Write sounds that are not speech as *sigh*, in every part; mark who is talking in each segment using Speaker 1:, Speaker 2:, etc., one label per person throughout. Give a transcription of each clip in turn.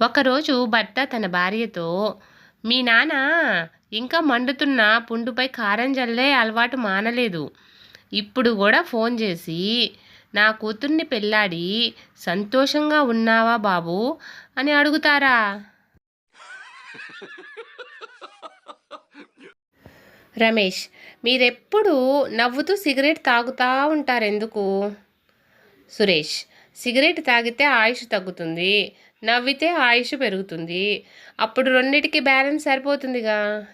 Speaker 1: ఒకరోజు భర్త తన భార్యతో మీ నాన్న ఇంకా మండుతున్న పుండుపై కారం జల్లే అలవాటు మానలేదు. ఇప్పుడు కూడా ఫోన్ చేసి నా కూతుర్ని పెళ్ళాడి సంతోషంగా ఉన్నావా బాబు అని అడుగుతారా? *laughs* రమేష్ మీరెప్పుడు నవ్వుతూ సిగరెట్ తాగుతూ ఉంటారు ఎందుకు సురేష్ సిగరెట్ తాగితే ఆయుష్ తగ్గుతుంది. నవ్వితే ఆయుష్ పెరుగుతుంది. అప్పుడు రెండిటికి బ్యాలెన్స్ సరిపోతుందిగా.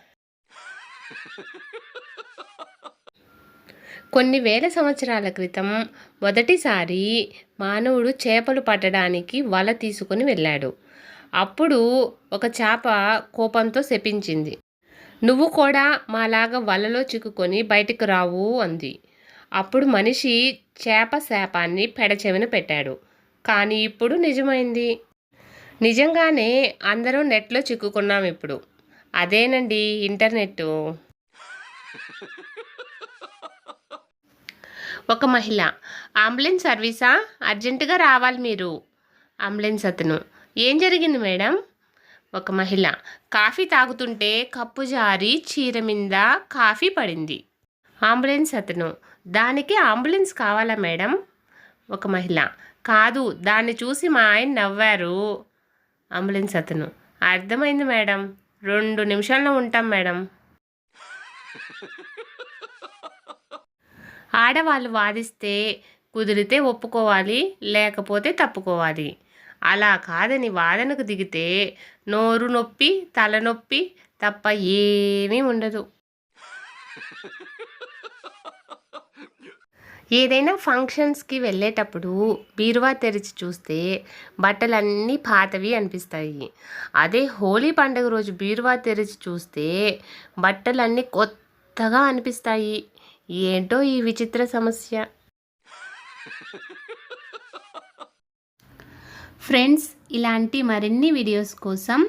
Speaker 1: కొన్ని వేల సంవత్సరాల క్రితం మొదటిసారి మానవుడు చేపలు పట్టడానికి వల తీసుకుని వెళ్ళాడు. అప్పుడు ఒక చేప కోపంతో శపించింది. నువ్వు కూడా మాలాగా వలలో చిక్కుకొని బయటకు రావు అంది. అప్పుడు మనిషి చేప శాపాన్ని పెడచెవిన పెట్టాడు. కానీ ఇప్పుడు నిజమైంది? నిజంగానే అందరూ నెట్లో చిక్కుకున్నాం ఇప్పుడు. అదేనండి ఇంటర్నెట్ ఒక మహిళ అంబులెన్స్ సర్వీసా? అర్జెంటుగా రావాలి మీరు. అంబులెన్స్ అతను ఏం జరిగింది మేడం? ఒక మహిళ కాఫీ తాగుతుంటే కప్పు జారి చీర మీద కాఫీ పడింది. అంబులెన్స్ అతను దానికి అంబులెన్స్ కావాలా మేడం? ఒక మహిళ కాదు దాన్ని చూసి మా ఆయన నవ్వారు. అంబులెన్స్ అతను. అర్థమైంది మేడం. రెండు నిమిషాల్లో ఉంటాం మేడం. ఆడవాళ్ళు వాదిస్తే కుదిరితే ఒప్పుకోవాలి లేకపోతే తప్పుకోవాలి. అలా కాదని వాదనకు దిగితే నోరు నొప్పి తలనొప్పి తప్ప ఏమీ ఉండదు. ఏదైనా ఫంక్షన్స్కి వెళ్ళేటప్పుడు బీరువా తెరిచి చూస్తే బట్టలన్నీ పాతవి అనిపిస్తాయి. అదే హోలీ పండుగ రోజు బీరువా తెరిచి చూస్తే బట్టలన్నీ కొత్తగా అనిపిస్తాయి. ఏంటో ఈ విచిత్ర సమస్య. ఫ్రెండ్స్ ఇలాంటి మరిన్ని వీడియోస్ కోసం